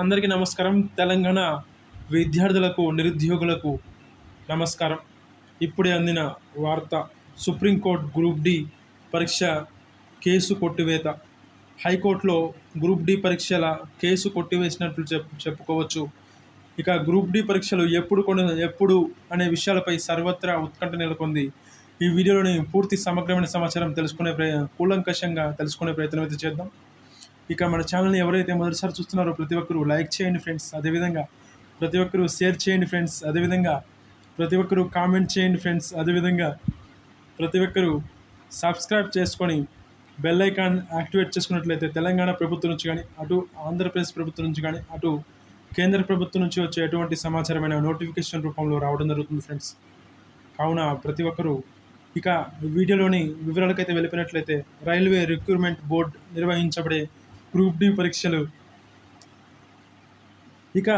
అందరికీ నమస్కారం. తెలంగాణ విద్యార్థులకు నిరుద్యోగులకు నమస్కారం. ఇప్పుడే అందిన వార్త సుప్రీంకోర్టు గ్రూప్ డి పరీక్ష కేసు కొట్టివేత. హైకోర్టులో గ్రూప్ డి పరీక్షల కేసు కొట్టివేసినట్లు చెప్ చెప్పుకోవచ్చు. ఇక గ్రూప్ డి పరీక్షలు ఎప్పుడు కొన్ని ఎప్పుడు అనే విషయాలపై సర్వత్రా ఉత్కంఠ నెలకొంది. ఈ వీడియోలోని పూర్తి సమగ్రమైన సమాచారం తెలుసుకునే ప్రయ కూలంకషంగా తెలుసుకునే ప్రయత్నం అయితే చేద్దాం. ఇక మన ఛానల్ని ఎవరైతే మొదటిసారి చూస్తున్నారో ప్రతి ఒక్కరూ లైక్ చేయండి ఫ్రెండ్స్ అదేవిధంగా ప్రతి ఒక్కరూ షేర్ చేయండి ఫ్రెండ్స్ అదేవిధంగా ప్రతి ఒక్కరూ కామెంట్ చేయండి ఫ్రెండ్స్ అదేవిధంగా ప్రతి ఒక్కరూ సబ్స్క్రైబ్ చేసుకొని బెల్ ఐకాన్ యాక్టివేట్ చేసుకున్నట్లయితే తెలంగాణ ప్రభుత్వం నుంచి కానీ అటు ఆంధ్రప్రదేశ్ ప్రభుత్వం నుంచి కానీ అటు కేంద్ర ప్రభుత్వం నుంచి వచ్చే ఎటువంటి సమాచారమైన నోటిఫికేషన్ రూపంలో రావడం జరుగుతుంది ఫ్రెండ్స్ కావున ప్రతి ఒక్కరూ ఇక వీడియోలోని వివరాలకైతే వెళ్ళిపోయినట్లయితే రైల్వే రిక్రూట్మెంట్ బోర్డ్ నిర్వహించబడే గ్రూప్ డి పరీక్షలు. ఇక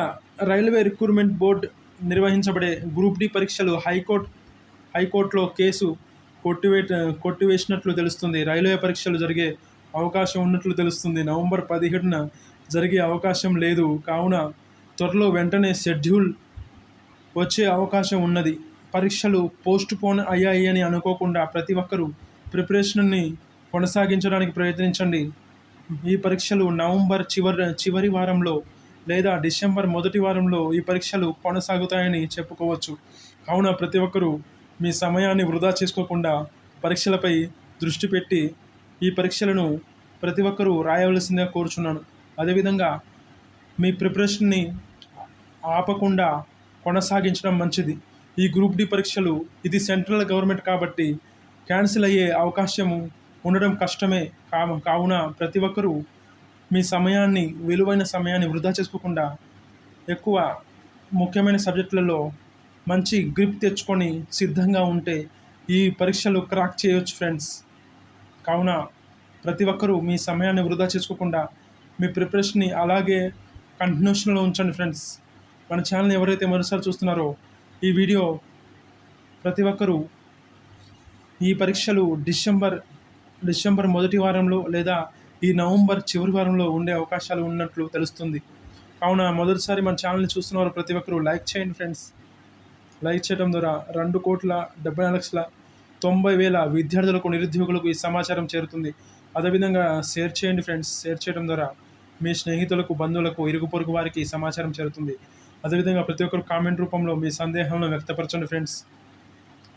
రైల్వే రిక్రూట్మెంట్ బోర్డ్ నిర్వహించబడే గ్రూప్ డి పరీక్షలు హైకోర్టు హైకోర్టులో కేసు కొట్టివేట కొట్టివేసినట్లు తెలుస్తుంది. రైల్వే పరీక్షలు జరిగే అవకాశం ఉన్నట్లు తెలుస్తుంది. నవంబర్ పదిహేడున జరిగే అవకాశం లేదు. కావున త్వరలో వెంటనే షెడ్యూల్ వచ్చే అవకాశం ఉన్నది. పరీక్షలు పోస్ట్ పోన్ అయ్యాయి అని అనుకోకుండా ప్రతి ఒక్కరూ ప్రిపరేషన్ని కొనసాగించడానికి ప్రయత్నించండి. ఈ పరీక్షలు నవంబర్ చివరి చివరి వారంలో లేదా డిసెంబర్ మొదటి వారంలో ఈ పరీక్షలు కొనసాగుతాయని చెప్పుకోవచ్చు. కావున ప్రతి ఒక్కరూ మీ సమయాన్ని వృధా చేసుకోకుండా పరీక్షలపై దృష్టి పెట్టి ఈ పరీక్షలను ప్రతి ఒక్కరూ రాయవలసిందిగా కోరుచున్నాను. అదేవిధంగా మీ ప్రిపరేషన్ని ఆపకుండా కొనసాగించడం మంచిది. ఈ గ్రూప్ డి పరీక్షలు ఇది సెంట్రల్ గవర్నమెంట్ కాబట్టి క్యాన్సిల్ అయ్యే అవకాశము ఉండడం కష్టమే. కా కావున ప్రతి ఒక్కరూ మీ సమయాన్ని విలువైన సమయాన్ని వృధా చేసుకోకుండా ఎక్కువ ముఖ్యమైన సబ్జెక్టులలో మంచి గ్రిప్ తెచ్చుకొని సిద్ధంగా ఉంటే ఈ పరీక్షలు క్రాక్ చేయొచ్చు ఫ్రెండ్స్. కావున ప్రతి ఒక్కరూ మీ సమయాన్ని వృధా చేసుకోకుండా మీ ప్రిపరేషన్ని అలాగే కంటిన్యూషన్లో ఉంచండి ఫ్రెండ్స్. మన ఛానల్ని ఎవరైతే మరోసారి చూస్తున్నారో ఈ వీడియో ప్రతి ఒక్కరూ ఈ పరీక్షలు డిసెంబర్ డిసెంబర్ మొదటి వారంలో లేదా ఈ నవంబర్ చివరి వారంలో ఉండే అవకాశాలు ఉన్నట్లు తెలుస్తుంది. కావున మొదటిసారి మన ఛానల్ని చూస్తున్నవారు ప్రతి ఒక్కరూ లైక్ చేయండి ఫ్రెండ్స్. లైక్ చేయడం ద్వారా రెండు కోట్ల డెబ్బై నాలుగు లక్షల తొంభై వేల విద్యార్థులకు నిరుద్యోగులకు ఈ సమాచారం చేరుతుంది. అదేవిధంగా షేర్ చేయండి ఫ్రెండ్స్. షేర్ చేయడం ద్వారా మీ స్నేహితులకు బంధువులకు ఇరుగు పొరుగు వారికి ఈ సమాచారం చేరుతుంది. అదేవిధంగా ప్రతి ఒక్కరు కామెంట్ రూపంలో మీ సందేహాలను వ్యక్తపరచండి ఫ్రెండ్స్.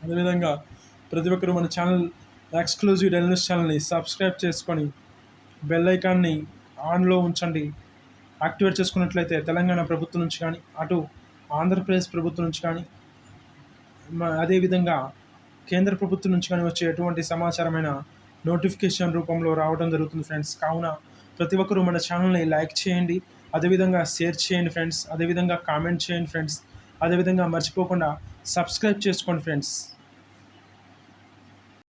అదేవిధంగా ప్రతి ఒక్కరు మన ఛానల్ ఎక్స్క్లూజివ్ డెలినస్ ఛానల్ని సబ్స్క్రైబ్ చేసుకొని బెల్ ఐకాన్ని ఆన్లో ఉంచండి. యాక్టివేట్ చేసుకున్నట్లయితే తెలంగాణ ప్రభుత్వం నుంచి కానీ అటు ఆంధ్రప్రదేశ్ ప్రభుత్వం నుంచి కానీ అదేవిధంగా కేంద్ర ప్రభుత్వం నుంచి కానీ వచ్చే ఎటువంటి సమాచారమైన నోటిఫికేషన్ రూపంలో రావడం జరుగుతుంది ఫ్రెండ్స్. కావున ప్రతి ఒక్కరూ మన ఛానల్ని లైక్ చేయండి. అదేవిధంగా షేర్ చేయండి ఫ్రెండ్స్. అదేవిధంగా కామెంట్ చేయండి ఫ్రెండ్స్. అదేవిధంగా మర్చిపోకుండా సబ్స్క్రైబ్ చేసుకోండి ఫ్రెండ్స్.